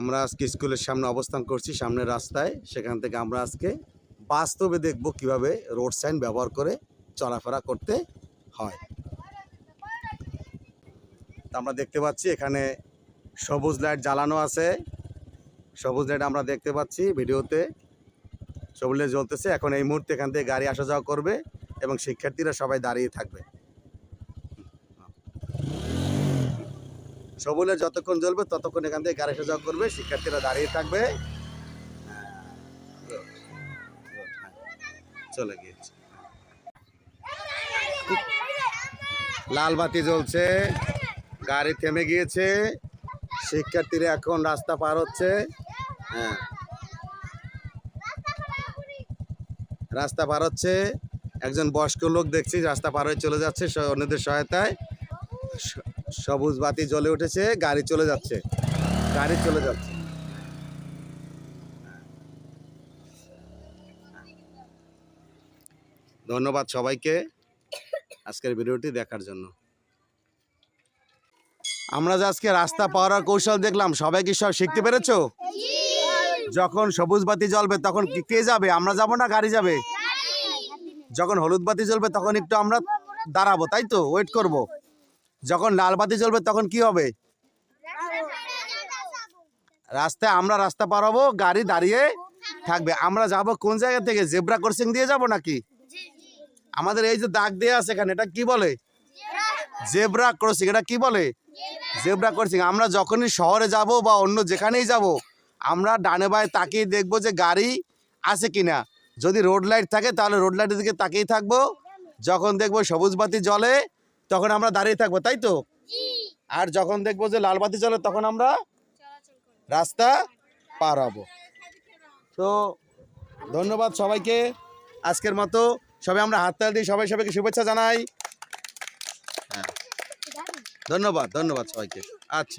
আমরা আজকে স্কুলের সামনে অবস্থান করছি, সামনের রাস্তায়। সেখান থেকে আমরা আজকে বাস্তবে দেখব কীভাবে রোড সাইন ব্যবহার করে চলাফেরা করতে হয়। তা আমরা দেখতে পাচ্ছি, এখানে সবুজ লাইট জ্বালানো আছে। সবুজ লাইট আমরা দেখতে পাচ্ছি ভিডিওতে। সবুজ লাইট জ্বলতেছে, এখন এই মুহূর্তে এখান থেকে গাড়ি আসা যাওয়া করবে এবং শিক্ষার্থীরা সবাই দাঁড়িয়ে থাকবে। সবুলে যতক্ষণ জ্বলবে, ততক্ষণ এখান থেকে গাড়ি যাওয়া করবে, শিক্ষার্থীরা দাঁড়িয়ে থাকবে। চলে গিয়েছে। লাল বাতি জ্বলছে, গাড়ি থেমে গিয়েছে, শিক্ষার্থীরা এখন রাস্তা পার হচ্ছে। হ্যাঁ। রাস্তা পার হচ্ছে, একজন বয়স্ক লোক দেখছি, রাস্তা পার হয়ে চলে যাচ্ছে অন্যদের সহায়তায়। সবুজ বাতি জ্বলে উঠেছে, গাড়ি চলে যাচ্ছে। গাড়ি চলে যাচ্ছে। ধন্যবাদ সবাইকে আজকের ভিডিওটি দেখার জন্য। আমরা যে আজকে রাস্তা পাওয়ার কৌশল দেখলাম, সবাই কি সব শিখতে পেরেছ? যখন সবুজ বাতি জ্বলবে তখন কি- যাবে? আমরা যাব না গাড়ি যাবে? যখন হলুদ বাতি জ্বলবে তখন একটু আমরা দাঁড়াবো, তাই তো? ওয়েট করব। যখন লাল বাতি তখন কি হবে? রাস্তায় আমরা রাস্তা পার হব, গাড়ি দাঁড়িয়ে থাকবে। আমরা যাব কোন জায়গা থেকে? জেব্রা ক্রসিং দিয়ে যাব নাকি? আমাদের এই যে দাগ দেয়া আছে এখানে, এটা কি বলে? জেব্রা ক্রসিং, এটা কি বলে? Zebra crossing. আমরা যখনই শহরে যাব বা অন্য যেখানেই যাব, আমরা ডানে বায়ে তাকিয়ে দেখব যে গাড়ি আছে কিনা। যদি রোড লাইট থাকে, তাহলে রোড লাইটের দিকে তাকিয়ে থাকব। যখন দেখব সবুজ বাতি জ্বলে তখন আমরা দাঁড়িয়ে থাকব তাই তো? আর যখন দেখব যে লালবাতি চলে তখন আমরা রাস্তা পার হব। তো ধন্যবাদ সবাইকে। আজকের মতো সবাই আমরা হাততাল দিই সবাই সবাইকে শুভেচ্ছা জানাই। হ্যাঁ। ধন্যবাদ ধন্যবাদ সবাইকে। আচ্ছা।